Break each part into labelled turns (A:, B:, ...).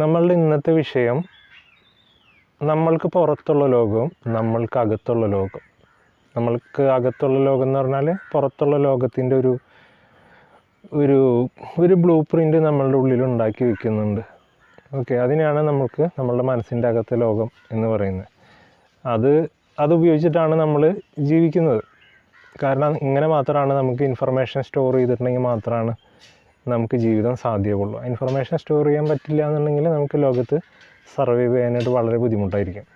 A: നമ്മളുടെ ഇന്നത്തെ വിഷയം നമ്മൾക്ക് പുറത്തുള്ള ലോകവും നമ്മൾക്ക് അകത്തുള്ള ലോകം. നമ്മൾക്ക് അകത്തുള്ള ലോകം എന്ന് പറഞ്ഞാൽ പുറത്തുള്ള ലോകത്തിന്റെ ഒരു ഒരു ഒരു ബ്ലൂ പ്രിന്റ് നമ്മളുടെ ഉള്ളിൽ ഉണ്ടാക്കി വെക്കുന്നുണ്ട്. ഓക്കെ അതിനെയാണ് നമ്മൾക്ക് നമ്മളുടെ മനസ്സിന്റെ അകത്തെ ലോകം എന്ന് പറയുന്നത്. അത് അത് ഉപയോഗിച്ചിട്ടാണ് നമ്മൾ ജീവിക്കുന്നത്. കാരണം ഇങ്ങനെ മാത്രമാണ് നമുക്ക് ഇൻഫർമേഷൻ സ്റ്റോർ ചെയ്തിട്ടുണ്ടെങ്കിൽ മാത്രമാണ് നമുക്ക് ജീവിതം സാധ്യമുള്ളൂ ഇൻഫർമേഷൻ സ്റ്റോർ ചെയ്യാൻ പറ്റില്ല എന്നുണ്ടെങ്കിൽ നമുക്ക് ലോകത്ത് സർവൈവ് ചെയ്യാനായിട്ട് വളരെ ബുദ്ധിമുട്ടായിരിക്കും.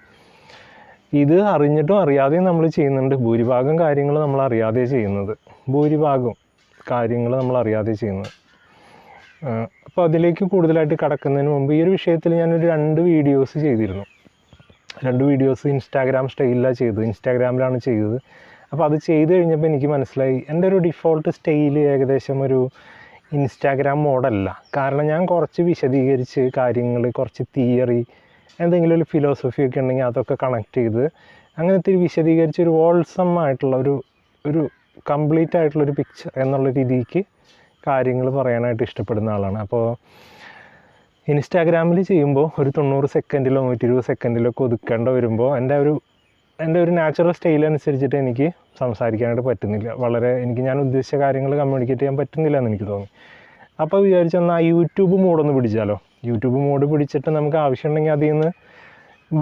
A: ഇത് അറിഞ്ഞിട്ടും അറിയാതെയും നമ്മൾ ചെയ്യുന്നുണ്ട്. ഭൂരിഭാഗം കാര്യങ്ങൾ നമ്മൾ അറിയാതെ ചെയ്യുന്നത്. ഭൂരിഭാഗം കാര്യങ്ങൾ നമ്മൾ അറിയാതെ ചെയ്യുന്നത്. അപ്പോൾ അതിലേക്ക് കൂടുതലായിട്ട് കടക്കുന്നതിന് മുമ്പ് ഈ ഒരു വിഷയത്തിൽ ഞാനൊരു രണ്ട് വീഡിയോസ് ചെയ്തിരുന്നു. രണ്ട് വീഡിയോസ് ഇൻസ്റ്റാഗ്രാം സ്റ്റൈലിലാണ് ചെയ്തത്. ഇൻസ്റ്റാഗ്രാമിലാണ് ചെയ്തത്. അപ്പോൾ അത് ചെയ്ത് കഴിഞ്ഞപ്പോൾ എനിക്ക് മനസ്സിലായി. എന്റെ ഒരു ഡിഫോൾട്ട് സ്റ്റൈൽ ഏകദേശം ഒരു ഇൻസ്റ്റാഗ്രാം മോഡല്ല കാരണം ഞാൻ കുറച്ച് വിശദീകരിച്ച് കാര്യങ്ങൾ കുറച്ച് തിയറി എന്തെങ്കിലും ഒരു ഫിലോസഫി ഒക്കെ ഉണ്ടെങ്കിൽ അതൊക്കെ കണക്ട് ചെയ്ത് അങ്ങനെ ഇത്തിരി വിശദീകരിച്ച് ഒരു വോൾസം ആയിട്ടുള്ള ഒരു ഒരു കംപ്ലീറ്റ് ആയിട്ടുള്ളൊരു പിക്ചർ എന്നുള്ള രീതിക്ക് കാര്യങ്ങൾ പറയാനായിട്ട് ഇഷ്ടപ്പെടുന്ന ആളാണ്. അപ്പോൾ ഇൻസ്റ്റാഗ്രാമിൽ ചെയ്യുമ്പോൾ ഒരു തൊണ്ണൂറ് സെക്കൻഡിലോ നൂറ്റി ഇരുപത് സെക്കൻഡിലോ ഒക്കെ ഒതുക്കേണ്ട വരുമ്പോൾ എന്റെ ഒരു എന്റെ ഒരു നാച്ചുറൽ സ്റ്റൈൽ അനുസരിച്ചിട്ട് എനിക്ക് സംസാരിക്കാനായിട്ട് പറ്റുന്നില്ല. വളരെ എനിക്ക് ഞാൻ ഉദ്ദേശിച്ച കാര്യങ്ങൾ കമ്മ്യൂണിക്കേറ്റ് ചെയ്യാൻ പറ്റുന്നില്ല എന്ന് എനിക്ക് തോന്നി. അപ്പോൾ വിചാരിച്ചെന്നാൽ ആ യൂട്യൂബ് മോഡൊന്ന് പിടിച്ചാലോ? യൂട്യൂബ് മോഡ് പിടിച്ചിട്ട് നമുക്ക് ആവശ്യമുണ്ടെങ്കിൽ അതിൽ നിന്ന്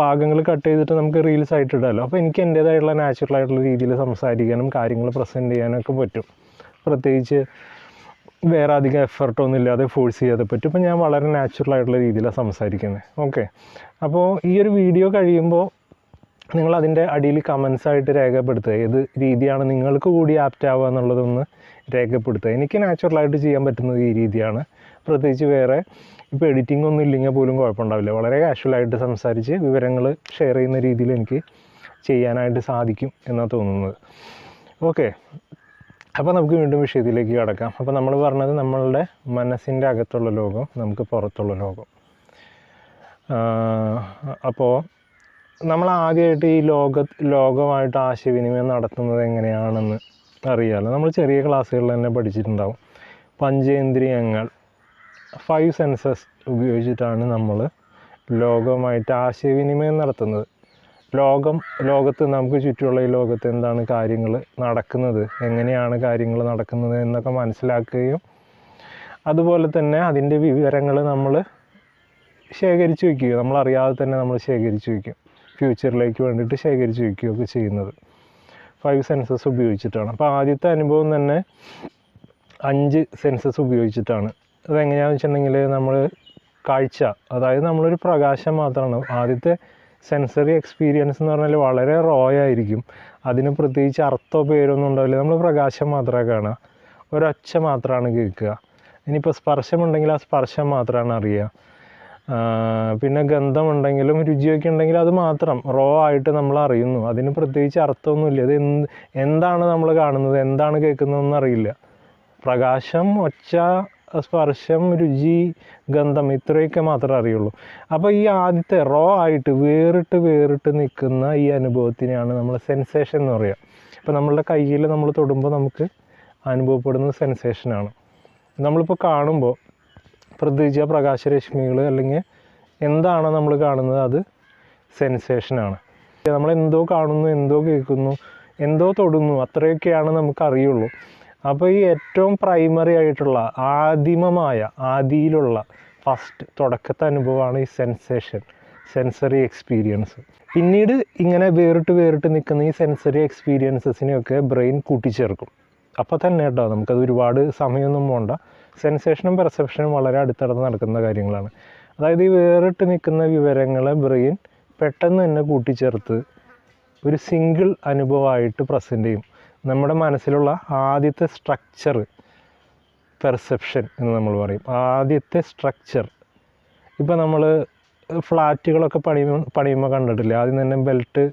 A: ഭാഗങ്ങൾ കട്ട് ചെയ്തിട്ട് നമുക്ക് റീൽസ് ആയിട്ട് അപ്പോൾ എനിക്ക് എന്റേതായിട്ടുള്ള നാച്ചുറൽ ആയിട്ടുള്ള രീതിയിൽ സംസാരിക്കാനും കാര്യങ്ങൾ പ്രസന്റ് ചെയ്യാനൊക്കെ പറ്റും. പ്രത്യേകിച്ച് വേറെ അധികം എഫർട്ടൊന്നും ഇല്ലാതെ ഫോഴ്സ് ചെയ്യാതെ പറ്റും. ഇപ്പം ഞാൻ വളരെ നാച്ചുറൽ ആയിട്ടുള്ള രീതിയിലാണ് സംസാരിക്കുന്നത്. ഓക്കെ അപ്പോൾ ഈ ഒരു വീഡിയോ കഴിയുമ്പോൾ നിങ്ങൾ അതിന്റെ അടിയിൽ കമൻസ് ആയിട്ട് രേഖപ്പെടുത്തുക. ഏത് രീതിയാണ് നിങ്ങൾക്ക് കൂടി ആപ്റ്റ് ആവുക എന്നുള്ളതൊന്ന് രേഖപ്പെടുത്തുക. എനിക്ക് നാച്ചുറലായിട്ട് ചെയ്യാൻ പറ്റുന്നത് ഈ രീതിയാണ്. പ്രത്യേകിച്ച് വേറെ ഇപ്പോൾ എഡിറ്റിംഗ് ഒന്നും ഇല്ലെങ്കിൽ പോലും കുഴപ്പമുണ്ടാവില്ല. വളരെ കാഷ്വലായിട്ട് സംസാരിച്ച് വിവരങ്ങൾ ഷെയർ ചെയ്യുന്ന രീതിയിൽ എനിക്ക് ചെയ്യാനായിട്ട് സാധിക്കും എന്നാണ് തോന്നുന്നത്. ഓക്കെ അപ്പോൾ നമുക്ക് വീണ്ടും വിഷയത്തിലേക്ക് കടക്കാം. അപ്പോൾ നമ്മൾ പറഞ്ഞത് നമ്മളുടെ മനസ്സിന്റെ അകത്തുള്ള ലോകം നമുക്ക് പുറത്തുള്ള ലോകം. അപ്പോൾ നമ്മൾ ആദ്യമായിട്ട് ഈ ലോക ലോകമായിട്ട് ആശയവിനിമയം നടത്തുന്നത് എങ്ങനെയാണെന്ന് അറിയാമല്ലോ നമ്മൾ ചെറിയ ക്ലാസ്സുകളിൽ തന്നെ പഠിച്ചിട്ടുണ്ടാവും. പഞ്ചേന്ദ്രിയങ്ങൾ ഫൈവ് സെൻസസ് ഉപയോഗിച്ചിട്ടാണ് നമ്മൾ ലോകമായിട്ട് ആശയവിനിമയം നടത്തുന്നത്. ലോകം ലോകത്ത് നമുക്ക് ചുറ്റുമുള്ള ഈ ലോകത്ത് എന്താണ് കാര്യങ്ങൾ നടക്കുന്നത് എങ്ങനെയാണ് കാര്യങ്ങൾ നടക്കുന്നത് എന്നൊക്കെ മനസ്സിലാക്കുകയും അതുപോലെ തന്നെ അതിന്റെ വിവരങ്ങൾ നമ്മൾ ശേഖരിച്ചു വയ്ക്കുക നമ്മൾ അറിയാതെ തന്നെ നമ്മൾ ശേഖരിച്ചു വയ്ക്കും. ഫ്യൂച്ചറിലേക്ക് വേണ്ടിയിട്ട് ശേഖരിച്ച് വയ്ക്കുകയൊക്കെ ചെയ്യുന്നത്. ഫൈവ് സെൻസസ് ഉപയോഗിച്ചിട്ടാണ്. അപ്പോൾ ആദ്യത്തെ അനുഭവം തന്നെ അഞ്ച് സെൻസസ് ഉപയോഗിച്ചിട്ടാണ്. അതെങ്ങനെയാണെന്ന് വെച്ചിട്ടുണ്ടെങ്കിൽ നമ്മൾ കാഴ്ച അതായത് നമ്മളൊരു പ്രകാശം മാത്രമാണ്. ആദ്യത്തെ സെൻസറി എക്സ്പീരിയൻസ് എന്ന് പറഞ്ഞാൽ വളരെ റോ ആയിരിക്കും. അതിന് പ്രത്യേകിച്ച് അർത്ഥമോ പേരൊന്നും ഉണ്ടാവില്ല. നമ്മൾ പ്രകാശം മാത്രമേ കാണുക. ഒരൊച്ച മാത്രമാണ് കേൾക്കുക. ഇനിയിപ്പോൾ സ്പർശമുണ്ടെങ്കിൽ ആ സ്പർശം മാത്രമാണ് അറിയുക. പിന്നെ ഗന്ധമുണ്ടെങ്കിലും രുചിയൊക്കെ ഉണ്ടെങ്കിൽ അത് മാത്രം. റോ ആയിട്ട് നമ്മൾ അറിയുന്നു. അതിന് പ്രത്യേകിച്ച് അർത്ഥമൊന്നുമില്ല. ഇത് എന്ത് എന്താണ് നമ്മൾ കാണുന്നത്? എന്താണ് കേൾക്കുന്നതെന്ന് അറിയില്ല. പ്രകാശം ഒച്ച സ്പർശം രുചി ഗന്ധം ഇത്രയൊക്കെ മാത്രമേ അറിയുള്ളൂ. അപ്പോൾ ഈ ആദ്യത്തെ റോ ആയിട്ട് വേറിട്ട് വേറിട്ട് നിൽക്കുന്ന ഈ അനുഭവത്തിനെയാണ് നമ്മൾ സെൻസേഷൻ എന്ന് പറയുക ഇപ്പോൾ നമ്മളുടെ കയ്യിൽ നമ്മൾ തൊടുമ്പോൾ നമുക്ക് അനുഭവപ്പെടുന്ന സെൻസേഷനാണ്. നമ്മളിപ്പോൾ കാണുമ്പോൾ പ്രത്യേകിച്ച് പ്രകാശരശ്മികൾ അല്ലെങ്കിൽ എന്താണോ നമ്മൾ കാണുന്നത് അത് സെൻസേഷനാണ്. നമ്മൾ എന്തോ കാണുന്നു എന്തോ കേൾക്കുന്നു എന്തോ തൊടുന്നു അത്രയൊക്കെയാണ് നമുക്ക് അറിയുള്ളൂ. അപ്പോൾ ഈ ഏറ്റവും പ്രൈമറി ആയിട്ടുള്ള ആദിമമായ ആദിയിലുള്ള ഫസ്റ്റ് തുടക്കത്തെ അനുഭവമാണ് ഈ സെൻസേഷൻ സെൻസറി എക്സ്പീരിയൻസ് പിന്നീട് ഇങ്ങനെ വേറിട്ട് വേറിട്ട് നിൽക്കുന്ന ഈ സെൻസറി എക്സ്പീരിയൻസസിനെയൊക്കെ ബ്രെയിൻ കൂട്ടിച്ചേർക്കും. അപ്പോൾ തന്നെ കേട്ടോ നമുക്കത് ഒരുപാട് സമയമൊന്നും പോകണ്ട സെൻസേഷനും പെർസെപ്ഷനും വളരെ അടുത്തടുത്ത് നടക്കുന്ന കാര്യങ്ങളാണ്. അതായത് ഈ വേറിട്ട് നിൽക്കുന്ന വിവരങ്ങളെ ബ്രെയിൻ പെട്ടെന്ന് തന്നെ കൂട്ടിച്ചേർത്ത് ഒരു സിംഗിൾ അനുഭവമായിട്ട് പ്രസന്റ് ചെയ്യും. നമ്മുടെ മനസ്സിലുള്ള ആദ്യത്തെ സ്ട്രക്ചർ പെർസെപ്ഷൻ എന്ന് നമ്മൾ പറയും. ആദ്യത്തെ സ്ട്രക്ചർ ഇപ്പോൾ നമ്മൾ ഫ്ലാറ്റുകളൊക്കെ പണിയുമ്പോൾ പണിയുമ്പോൾ കണ്ടിട്ടില്ല? ആദ്യം തന്നെ ബെൽറ്റ്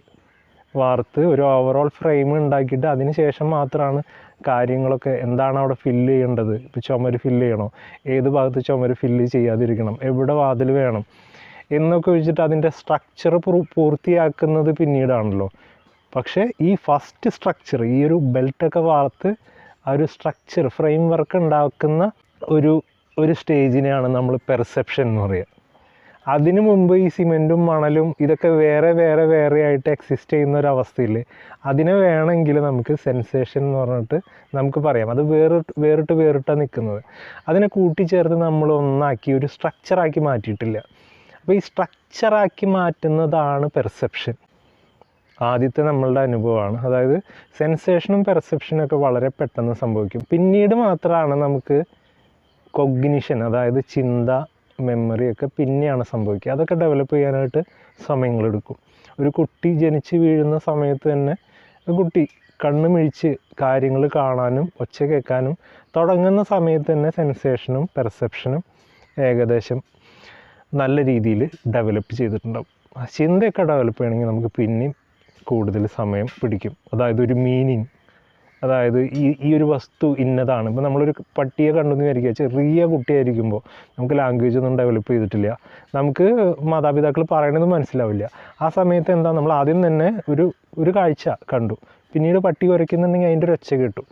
A: വാർത്ത് ഒരു ഓവറോൾ ഫ്രെയിം ഉണ്ടാക്കിയിട്ട് അതിന് ശേഷം മാത്രമാണ് കാര്യങ്ങളൊക്കെ എന്താണ് അവിടെ ഫില്ല് ചെയ്യേണ്ടത്? ഇപ്പോൾ ചുമര് ഫില്ല് ചെയ്യണോ? ഏത് ഭാഗത്ത് ചുമര് ഫില്ല് ചെയ്യാതിരിക്കണം? എവിടെ വാതിൽ വേണം? എന്നൊക്കെ വെച്ചിട്ട് അതിന്റെ സ്ട്രക്ചർ പൂർത്തിയാക്കുന്നത് പിന്നീടാണല്ലോ. പക്ഷേ ഈ ഫസ്റ്റ് സ്ട്രക്ചർ ഈ ഒരു ബെൽറ്റൊക്കെ വാർത്ത് ആ ഒരു സ്ട്രക്ചർ ഫ്രെയിം വർക്ക് ഉണ്ടാക്കുന്ന ഒരു ഒരു സ്റ്റേജിനെയാണ് നമ്മൾ പെർസെപ്ഷൻ എന്ന് പറയുക അതിനു മുമ്പ് ഈ സിമെന്റും മണലും ഇതൊക്കെ വേറെ വേറെ വേറെ ആയിട്ട് എക്സിസ്റ്റ് ചെയ്യുന്ന ഒരു അവസ്ഥയിൽ അതിനെ വേണമെങ്കിൽ നമുക്ക് സെൻസേഷൻ എന്ന് പറഞ്ഞിട്ട് നമുക്ക് പറയാം. അത് വേറിട്ട് വേറിട്ട് വേറിട്ടാണ് നിൽക്കുന്നത് അതിനെ കൂട്ടിച്ചേർത്ത് നമ്മൾ ഒന്നാക്കി ഒരു സ്ട്രക്ചറാക്കി മാറ്റിയിട്ടില്ല. അപ്പോൾ ഈ സ്ട്രക്ചറാക്കി മാറ്റുന്നതാണ് പെർസെപ്ഷൻ ആദ്യത്തെ നമ്മളുടെ അനുഭവമാണ്. അതായത് സെൻസേഷനും പെർസെപ്ഷനും ഒക്കെ വളരെ പെട്ടെന്ന് സംഭവിക്കും. പിന്നീട് മാത്രമാണ് നമുക്ക് കൊഗ്നിഷൻ അതായത് ചിന്ത മെമ്മറി ഒക്കെ പിന്നെയാണ് സംഭവിക്കുക. അതൊക്കെ ഡെവലപ്പ് ചെയ്യാനായിട്ട് സമയങ്ങളെടുക്കും. ഒരു കുട്ടി ജനിച്ച് വീഴുന്ന സമയത്ത് തന്നെ കുട്ടി കണ്ണ് മിഴിച്ച് കാര്യങ്ങൾ കാണാനും ഒച്ച കേൾക്കാനും തുടങ്ങുന്ന സമയത്ത് തന്നെ സെൻസേഷനും പെർസെപ്ഷനും ഏകദേശം നല്ല രീതിയിൽ ഡെവലപ്പ് ചെയ്തിട്ടുണ്ടാവും. ചിന്തയൊക്കെ ഡെവലപ്പ് ചെയ്യണമെങ്കിൽ നമുക്ക് പിന്നെയും കൂടുതൽ സമയം പിടിക്കും. അതായത് ഒരു മീനിങ് അതായത് ഈ ഈ ഒരു വസ്തു ഇന്നതാണ്. ഇപ്പോൾ നമ്മളൊരു പട്ടിയെ കണ്ടെന്ന് വിചാരിക്കുക ചെറിയ കുട്ടിയായിരിക്കുമ്പോൾ നമുക്ക് ലാംഗ്വേജ് ഒന്നും ഡെവലപ്പ് ചെയ്തിട്ടില്ല. നമുക്ക് മാതാപിതാക്കൾ പറയണത് മനസ്സിലാവില്ല. ആ സമയത്ത് എന്താ നമ്മൾ ആദ്യം തന്നെ ഒരു ഒരു കാഴ്ച കണ്ടു. പിന്നീട് പട്ടി കുരയ്ക്കുന്നുണ്ടെങ്കിൽ അതിന്റെ ഒരു ഒച്ച കിട്ടും.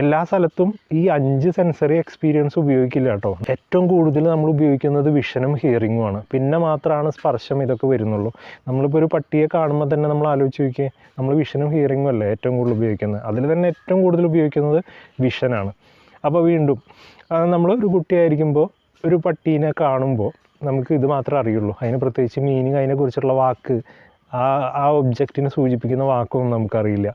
A: എല്ലാ സ്ഥലത്തും ഈ അഞ്ച് സെൻസറി എക്സ്പീരിയൻസ് ഉപയോഗിക്കില്ല കേട്ടോ. ഏറ്റവും കൂടുതൽ നമ്മൾ ഉപയോഗിക്കുന്നത് വിഷനും ഹിയറിങ്ങുമാണ് പിന്നെ മാത്രമാണ് സ്പർശം ഇതൊക്കെ വരുന്നുള്ളൂ. നമ്മളിപ്പോൾ ഒരു പട്ടിയെ കാണുമ്പോൾ തന്നെ നമ്മൾ ആലോചിച്ച് നോക്കിയേ നമ്മൾ വിഷനും ഹിയറിങ്ങും അല്ലേ ഏറ്റവും കൂടുതൽ ഉപയോഗിക്കുന്നത്? അതിൽ തന്നെ ഏറ്റവും കൂടുതൽ ഉപയോഗിക്കുന്നത് വിഷനാണ് അപ്പോൾ വീണ്ടും നമ്മൾ ഒരു കുട്ടിയായിരിക്കുമ്പോൾ ഒരു പട്ടീനെ കാണുമ്പോൾ നമുക്ക് ഇത് മാത്രമേ അറിയുള്ളൂ. അതിന് പ്രത്യേകിച്ച് മീനിങ് അതിനെക്കുറിച്ചുള്ള വാക്ക് ആ ആ ഒബ്ജക്റ്റിനെ സൂചിപ്പിക്കുന്ന വാക്കൊന്നും നമുക്കറിയില്ല.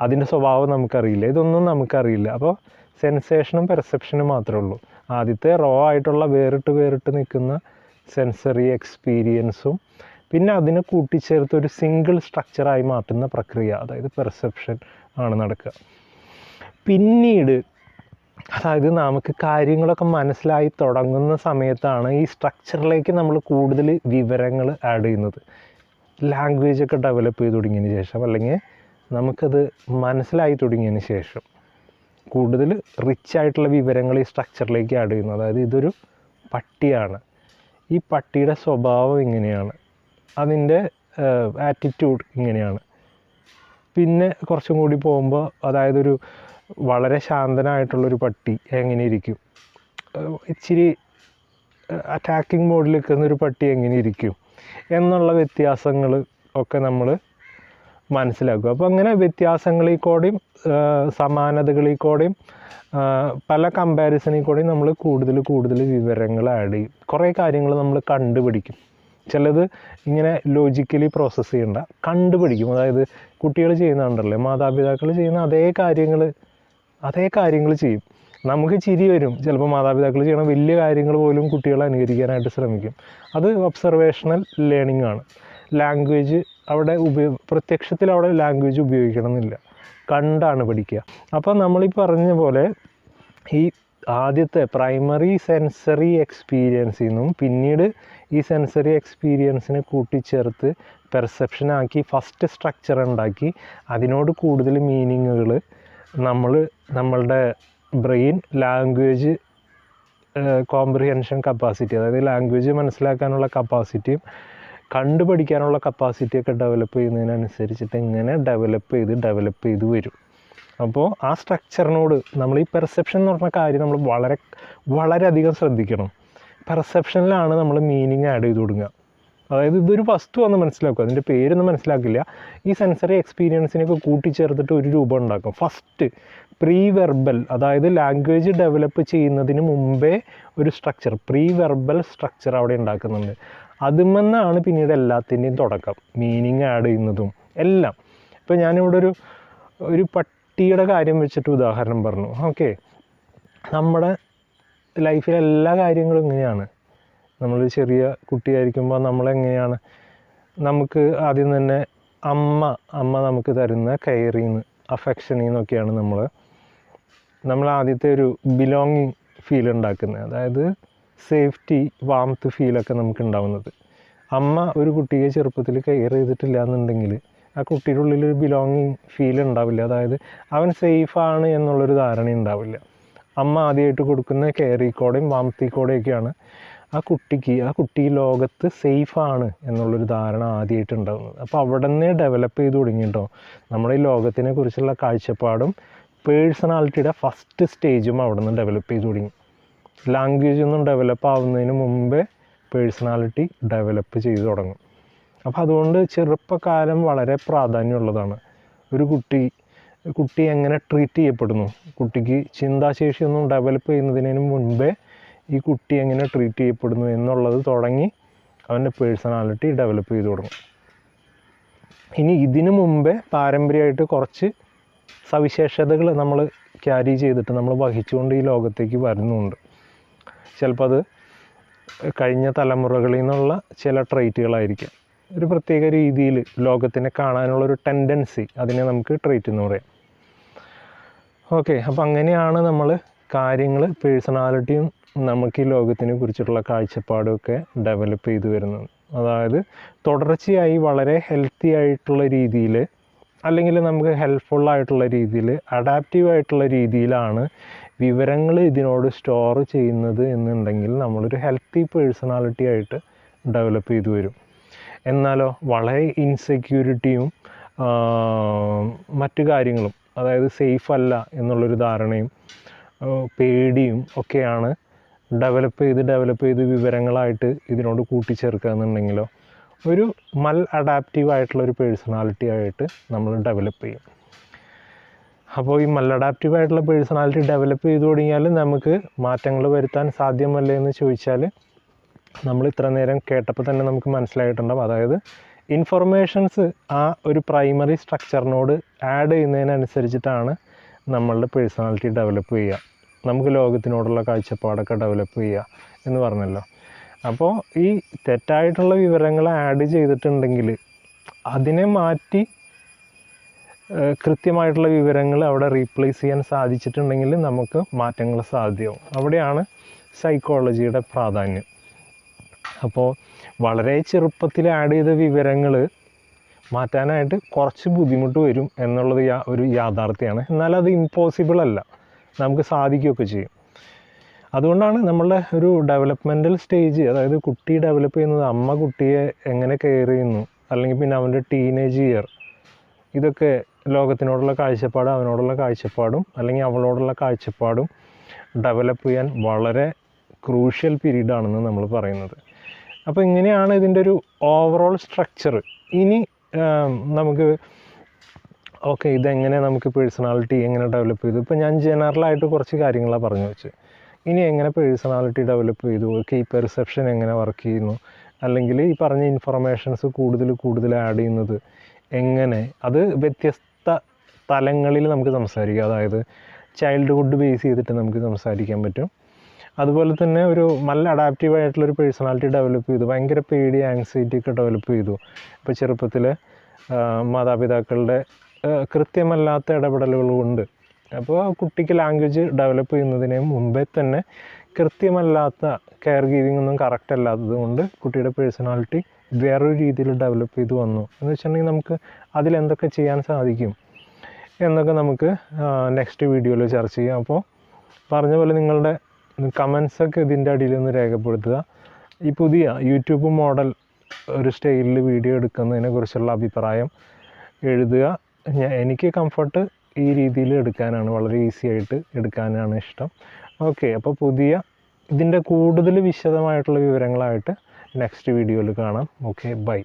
A: അതിന്റെ സ്വഭാവം നമുക്കറിയില്ല. ഇതൊന്നും നമുക്കറിയില്ല. അപ്പോൾ സെൻസേഷനും പെർസെപ്ഷനും മാത്രമേ ഉള്ളൂ. ആദ്യത്തെ റോ ആയിട്ടുള്ള വേറിട്ട് വേറിട്ട് നിൽക്കുന്ന സെൻസറി എക്സ്പീരിയൻസും പിന്നെ അതിനെ കൂട്ടിച്ചേർത്ത് ഒരു സിംഗിൾ സ്ട്രക്ചറായി മാറ്റുന്ന പ്രക്രിയ അതായത് പെർസെപ്ഷൻ ആണ് നടക്കുക. പിന്നീട് അതായത് നമുക്ക് കാര്യങ്ങളൊക്കെ മനസ്സിലായി തുടങ്ങുന്ന സമയത്താണ് ഈ സ്ട്രക്ചറിലേക്ക് നമ്മൾ കൂടുതൽ വിവരങ്ങൾ ആഡ് ചെയ്യുന്നത്. ലാംഗ്വേജ് ഒക്കെ ഡെവലപ്പ് ചെയ്ത് തുടങ്ങിയതിന് ശേഷം അല്ലെങ്കിൽ നമുക്കത് മനസ്സിലായി തുടങ്ങിയതിന് ശേഷം കൂടുതൽ റിച്ച് ആയിട്ടുള്ള വിവരങ്ങൾ ഈ സ്ട്രക്ചറിലേക്ക് ആഡ് ചെയ്യുന്നു. അതായത് ഇതൊരു പട്ടിയാണ്. ഈ പട്ടിയുടെ സ്വഭാവം ഇങ്ങനെയാണ്. അതിന്റെ ആറ്റിറ്റ്യൂഡ് ഇങ്ങനെയാണ്. പിന്നെ കുറച്ചും കൂടി പോകുമ്പോൾ അതായത് ഒരു വളരെ ശാന്തനായിട്ടുള്ളൊരു പട്ടി എങ്ങനെ ഇരിക്കും? ഇച്ചിരി അറ്റാക്കിംഗ് മോഡിൽ നിൽക്കുന്ന ഒരു പട്ടി എങ്ങനെ ഇരിക്കും? എന്നുള്ള വ്യത്യാസങ്ങൾ ഒക്കെ നമ്മൾ മനസ്സിലാക്കുക. അപ്പോൾ അങ്ങനെ വ്യത്യാസങ്ങളിൽ കൂടിയും സമാനതകളിൽ കൂടെയും പല കമ്പാരിസണിൽ കൂടെയും നമ്മൾ കൂടുതൽ കൂടുതൽ വിവരങ്ങൾ ആഡ് ചെയ്യും. കുറേ കാര്യങ്ങൾ നമ്മൾ കണ്ടുപിടിക്കും. ചിലത് ഇങ്ങനെ ലോജിക്കലി പ്രോസസ്സ് ചെയ്യണ്ട. കണ്ടുപിടിക്കും. അതായത് കുട്ടികൾ ചെയ്യുന്നുണ്ടല്ലേ മാതാപിതാക്കൾ ചെയ്യുന്ന അതേ കാര്യങ്ങൾ അതേ കാര്യങ്ങൾ ചെയ്യും. നമുക്ക് ചിരി വരും. ചിലപ്പോൾ മാതാപിതാക്കൾ ചെയ്യണ വലിയ കാര്യങ്ങൾ പോലും കുട്ടികൾ അനുകരിക്കാനായിട്ട് ശ്രമിക്കും. അത് ഒബ്സർവേഷണൽ ലേണിംഗ് ആണ്. ലാംഗ്വേജ് അവിടെ ഉപയോ പ്രത്യക്ഷത്തിൽ അവിടെ ലാംഗ്വേജ് ഉപയോഗിക്കണം എന്നില്ല കണ്ടാണ് പഠിക്കുക. അപ്പോൾ നമ്മളീ പറഞ്ഞ പോലെ ഈ ആദ്യത്തെ പ്രൈമറി സെൻസറി എക്സ്പീരിയൻസിൽ നിന്നും പിന്നീട് ഈ സെൻസറി എക്സ്പീരിയൻസിനെ കൂട്ടിച്ചേർത്ത് പെർസെപ്ഷനാക്കി ഫസ്റ്റ് സ്ട്രക്ചർ ഉണ്ടാക്കി അതിനോട് കൂടുതൽ മീനിങ്ങുകൾ നമ്മൾ നമ്മളുടെ ബ്രെയിൻ ലാംഗ്വേജ് കോംപ്രിഹെൻഷൻ കപ്പാസിറ്റി അതായത് ലാംഗ്വേജ് മനസ്സിലാക്കാനുള്ള കപ്പാസിറ്റിയും കണ്ടുപഠിക്കാനുള്ള കപ്പാസിറ്റിയൊക്കെ ഡെവലപ്പ് ചെയ്യുന്നതിനനുസരിച്ചിട്ട് ഇങ്ങനെ ഡെവലപ്പ് ചെയ്ത് ഡെവലപ്പ് ചെയ്ത് വരും. അപ്പോൾ ആ സ്ട്രക്ചറിനോട് നമ്മൾ ഈ പെർസെപ്ഷൻ എന്ന് പറഞ്ഞ കാര്യം നമ്മൾ വളരെ വളരെയധികം ശ്രദ്ധിക്കണം. പെർസെപ്ഷനിലാണ് നമ്മൾ മീനിങ് ആഡ് ചെയ്ത് കൊടുക്കുക. അതായത് ഇതൊരു വസ്തുവാണെന്ന് മനസ്സിലാക്കുക. അതിന്റെ പേരൊന്നും മനസ്സിലാക്കില്ല. ഈ സെൻസറി എക്സ്പീരിയൻസിനെയൊക്കെ കൂട്ടിച്ചേർത്തിട്ട് ഒരു രൂപം ഉണ്ടാക്കും. ഫസ്റ്റ് പ്രീ വെർബൽ അതായത് ലാംഗ്വേജ് ഡെവലപ്പ് ചെയ്യുന്നതിന് മുമ്പേ ഒരു സ്ട്രക്ചർ പ്രീ വെർബൽ സ്ട്രക്ചർ അവിടെ ഉണ്ടാക്കുന്നുണ്ട്. അതുമെന്നാണ് പിന്നീട് എല്ലാത്തിന്റെയും തുടക്കം. മീനിങ് ആഡ് ചെയ്യുന്നതും എല്ലാം. ഇപ്പോൾ ഞാനിവിടെ ഒരു ഒരു പട്ടിയുടെ കാര്യം വെച്ചിട്ട് ഉദാഹരണം പറഞ്ഞു. ഓക്കെ നമ്മുടെ ലൈഫിലെ എല്ലാ കാര്യങ്ങളും ഇങ്ങനെയാണ്. നമ്മൾ ചെറിയ കുട്ടിയായിരിക്കുമ്പോൾ നമ്മളെങ്ങനെയാണ്? നമുക്ക് ആദ്യം തന്നെ അമ്മ അമ്മ നമുക്ക് തരുന്ന കെയറിൽ നിന്ന് അഫെക്ഷനിൽ നിന്നൊക്കെയാണ് നമ്മൾ നമ്മൾ ആദ്യത്തെ ഒരു ബിലോങ്ങിങ് ഫീൽ ഉണ്ടാക്കുന്നത്. അതായത് സേഫ്റ്റി വാംത്ത് ഫീലൊക്കെ നമുക്ക് ഉണ്ടാവുന്നത് അമ്മ ഒരു കുട്ടിയെ ചെറുപ്പത്തിൽ കെയർ ചെയ്തിട്ടില്ല എന്നുണ്ടെങ്കിൽ ആ കുട്ടിയുടെ ഉള്ളിൽ ഒരു ബിലോങ്ങിങ് ഫീൽ ഉണ്ടാവില്ല. അതായത് അവൻ സേഫാണ് എന്നുള്ളൊരു ധാരണ ഉണ്ടാവില്ല. അമ്മ ആദ്യമായിട്ട് കൊടുക്കുന്ന കെയറിക്കോടെയും വാംത്തിക്കോടെയൊക്കെയാണ് ആ കുട്ടിക്ക് ആ കുട്ടി ലോകത്ത് സേഫാണ് എന്നുള്ളൊരു ധാരണ ആദ്യമായിട്ട് ഉണ്ടാകുന്നത് അപ്പോൾ അവിടെ നിന്നേ ഡെവലപ്പ് ചെയ്ത് തുടങ്ങിയിട്ടോ നമ്മുടെ ഈ ലോകത്തിനെ കുറിച്ചുള്ള കാഴ്ചപ്പാടും പേഴ്സണാലിറ്റിയുടെ ഫസ്റ്റ് സ്റ്റേജും അവിടെ നിന്ന് ഡെവലപ്പ് ചെയ്ത് തുടങ്ങി. ലാംഗ്വേജ് ഒന്നും ഡെവലപ്പ് ആവുന്നതിന് മുമ്പേ പേഴ്സണാലിറ്റി ഡെവലപ്പ് ചെയ്തു തുടങ്ങും. അപ്പോൾ അതുകൊണ്ട് ചെറുപ്പകാലം വളരെ പ്രാധാന്യമുള്ളതാണ്. ഒരു കുട്ടി കുട്ടി എങ്ങനെ ട്രീറ്റ് ചെയ്യപ്പെടുന്നു? കുട്ടിക്ക് ചിന്താശേഷിയൊന്നും ഡെവലപ്പ് ചെയ്യുന്നതിന് മുൻപേ ഈ കുട്ടി എങ്ങനെ ട്രീറ്റ് ചെയ്യപ്പെടുന്നു എന്നുള്ളത് തുടങ്ങി അവന്റെ പേഴ്സണാലിറ്റി ഡെവലപ്പ് ചെയ്തു തുടങ്ങും. ഇനി ഇതിനു മുമ്പേ പാരമ്പര്യമായിട്ട് കുറച്ച് സവിശേഷതകൾ നമ്മൾ ക്യാരി ചെയ്തിട്ട് നമ്മൾ വഹിച്ചുകൊണ്ട് ഈ ലോകത്തേക്ക് വരുന്നുണ്ട്. ചിലപ്പോൾ അത് കഴിഞ്ഞ തലമുറകളിൽ നിന്നുള്ള ചില ട്രൈറ്റുകളായിരിക്കാം ഒരു പ്രത്യേക രീതിയിൽ ലോകത്തിനെ കാണാനുള്ള ഒരു ടെൻഡൻസി അതിനെ നമുക്ക് ട്രൈറ്റ് എന്ന് പറയാം. ഓക്കെ അപ്പം അങ്ങനെയാണ് നമ്മൾ കാര്യങ്ങൾ പേഴ്സണാലിറ്റിയും നമുക്ക് ഈ ലോകത്തിനെ കുറിച്ചിട്ടുള്ള കാഴ്ചപ്പാടുമൊക്കെ ഡെവലപ്പ് ചെയ്തു വരുന്നത്. അതായത് തുടർച്ചയായി വളരെ ഹെൽത്തി ആയിട്ടുള്ള രീതിയിൽ അല്ലെങ്കിൽ നമുക്ക് ആയിട്ടുള്ള രീതിയിൽ അഡാപ്റ്റീവ് ആയിട്ടുള്ള രീതിയിലാണ് വിവരങ്ങൾ ഇതിനോട് സ്റ്റോർ ചെയ്യുന്നത് എന്നുണ്ടെങ്കിൽ നമ്മളൊരു ഹെൽത്തി പേഴ്സണാലിറ്റി ആയിട്ട് ഡെവലപ്പ് ചെയ്തു വരും. എന്നാലോ വളരെ ഇൻസെക്യൂരിറ്റിയും മറ്റു കാര്യങ്ങളും അതായത് സേഫ് അല്ല എന്നുള്ളൊരു ധാരണയും പേടിയും ഒക്കെയാണ് ഡെവലപ്പ് ചെയ്ത് ഡെവലപ്പ് ചെയ്ത് വിവരങ്ങളായിട്ട് ഇതിനോട് കൂട്ടിച്ചേർക്കുക എന്നുണ്ടെങ്കിലോ ഒരു മൽ അഡാപ്റ്റീവ് ആയിട്ടുള്ള ഒരു പേഴ്സണാലിറ്റി ആയിട്ട് നമ്മൾ ഡെവലപ്പ് ചെയ്യും. അപ്പോൾ ഈ മൽ അഡാപ്റ്റീവ് ആയിട്ടുള്ള പേഴ്സണാലിറ്റി ഡെവലപ്പ് ചെയ്ത് തുടങ്ങിയാൽ നമുക്ക് മാറ്റങ്ങൾ വരുത്താൻ സാധ്യമല്ലേ എന്ന് ചോദിച്ചാൽ നമ്മൾ ഇത്ര നേരം കേട്ടപ്പോൾ തന്നെ നമുക്ക് മനസ്സിലായിട്ടുണ്ടാവും. അതായത് ഇൻഫർമേഷൻസ് ആ ഒരു പ്രൈമറി സ്ട്രക്ചറിനോട് ആഡ് ചെയ്യുന്നതിനനുസരിച്ചിട്ടാണ് നമ്മളുടെ പേഴ്സണാലിറ്റി ഡെവലപ്പ് ചെയ്യുക. നമുക്ക് ലോകത്തിനോടുള്ള കാഴ്ചപ്പാടൊക്കെ ഡെവലപ്പ് ചെയ്യുക എന്ന് പറഞ്ഞല്ലോ. അപ്പോൾ ഈ തെറ്റായിട്ടുള്ള വിവരങ്ങൾ ആഡ് ചെയ്തിട്ടുണ്ടെങ്കിൽ അതിനെ മാറ്റി കൃത്യമായിട്ടുള്ള വിവരങ്ങൾ അവിടെ റീപ്ലേസ് ചെയ്യാൻ സാധിച്ചിട്ടുണ്ടെങ്കിൽ നമുക്ക് മാറ്റങ്ങൾ സാധ്യമാവും. അവിടെയാണ് സൈക്കോളജിയുടെ പ്രാധാന്യം. അപ്പോൾ വളരെ ചെറുപ്പത്തിൽ ആഡ് ചെയ്ത വിവരങ്ങൾ മാറ്റാനായിട്ട് കുറച്ച് ബുദ്ധിമുട്ട് വരും എന്നുള്ളത് ഒരു യാഥാർത്ഥ്യമാണ് എന്നാൽ അത് ഇമ്പോസിബിൾ അല്ല. നമുക്ക് സാധിക്കുകയൊക്കെ ചെയ്യും. അതുകൊണ്ടാണ് നമ്മളുടെ ഒരു ഡെവലപ്മെന്റൽ സ്റ്റേജ് അതായത് കുട്ടി ഡെവലപ്പ് ചെയ്യുന്നത് അമ്മ കുട്ടിയെ എങ്ങനെ കെയർ ചെയ്യുന്നു അല്ലെങ്കിൽ പിന്നെ അവന്റെ ടീനേജ് ഇയർ ഇതൊക്കെ ലോകത്തിനോടുള്ള കാഴ്ചപ്പാട് അവനോടുള്ള കാഴ്ചപ്പാടും അല്ലെങ്കിൽ അവളോടുള്ള കാഴ്ചപ്പാടും ഡെവലപ്പ് ചെയ്യാൻ വളരെ ക്രൂഷ്യൽ പീരീഡാണെന്ന് നമ്മൾ പറയുന്നത്. അപ്പോൾ ഇങ്ങനെയാണ് ഇതിന്റെ ഒരു ഓവറോൾ സ്ട്രക്ചർ ഇനി നമുക്ക് ഓക്കെ ഇതെങ്ങനെ നമുക്ക് പേഴ്സണാലിറ്റി എങ്ങനെ ഡെവലപ്പ് ചെയ്തു? ഇപ്പോൾ ഞാൻ ജനറലായിട്ട് കുറച്ച് കാര്യങ്ങളാണ് പറഞ്ഞു വെച്ച്. ഇനി എങ്ങനെ പേഴ്സണാലിറ്റി ഡെവലപ്പ് ചെയ്തു? ഓക്കെ ഈ പെർസെപ്ഷൻ എങ്ങനെ വർക്ക് ചെയ്യുന്നു? അല്ലെങ്കിൽ ഈ പറഞ്ഞ ഇൻഫർമേഷൻസ് കൂടുതൽ കൂടുതൽ ആഡ് ചെയ്യുന്നത് എങ്ങനെ? അത് വ്യത്യസ്ത തലങ്ങളിൽ നമുക്ക് സംസാരിക്കാം. അതായത് ചൈൽഡ്ഹുഡ് ബേസ് ചെയ്തിട്ട് നമുക്ക് സംസാരിക്കാൻ പറ്റും. അതുപോലെ തന്നെ ഒരു നല്ല അഡാപ്റ്റീവ് ആയിട്ടുള്ള ഒരു പേഴ്സണാലിറ്റി ഡെവലപ്പ് ചെയ്തു. ഭയങ്കര പേടി ആങ്സൈറ്റി ഒക്കെ ഡെവലപ്പ് ചെയ്തു. ഇപ്പോൾ ചെറുപ്പത്തിൽ മാതാപിതാക്കളുടെ കൃത്യമല്ലാത്ത ഇടപെടലുകൾ കൊണ്ട്. അപ്പോൾ കുട്ടിക്ക് ലാംഗ്വേജ് ഡെവലപ്പ് ചെയ്യുന്നതിന് മുമ്പേ തന്നെ കൃത്യമല്ലാത്ത കെയർ ഗീവിംഗ് ഒന്നും കറക്റ്റ് അല്ലാത്തത് കൊണ്ട് കുട്ടിയുടെ പേഴ്സണാലിറ്റി വേറൊരു രീതിയിൽ ഡെവലപ്പ് ചെയ്ത് വന്നു. എന്ന് വെച്ചിട്ടുണ്ടെങ്കിൽ നമുക്ക് അതിലെന്തൊക്കെ ചെയ്യാൻ സാധിക്കും? എന്നൊക്കെ നമുക്ക് നെക്സ്റ്റ് വീഡിയോയിൽ ചർച്ച ചെയ്യാം. അപ്പോൾ പറഞ്ഞ പോലെ നിങ്ങളുടെ കമൻസൊക്കെ ഇതിന്റെ അടിയിൽ ഒന്ന് രേഖപ്പെടുത്തുക. ഈ പുതിയ യൂട്യൂബ് മോഡൽ ഒരു സ്റ്റൈലിൽ വീഡിയോ എടുക്കുന്നതിനെ കുറിച്ചുള്ള അഭിപ്രായം എഴുതുക. എനിക്ക് കംഫർട്ട് ഈ രീതിയിൽ എടുക്കാനാണ് വളരെ ഈസി ആയിട്ട് എടുക്കാനാണ് ഇഷ്ടം. ഓക്കെ അപ്പോൾ പുതിയ ഇതിന്റെ കൂടുതൽ വിശദമായിട്ടുള്ള വിവരങ്ങളായിട്ട് നെക്സ്റ്റ് വീഡിയോയിൽ കാണാം. Okay bye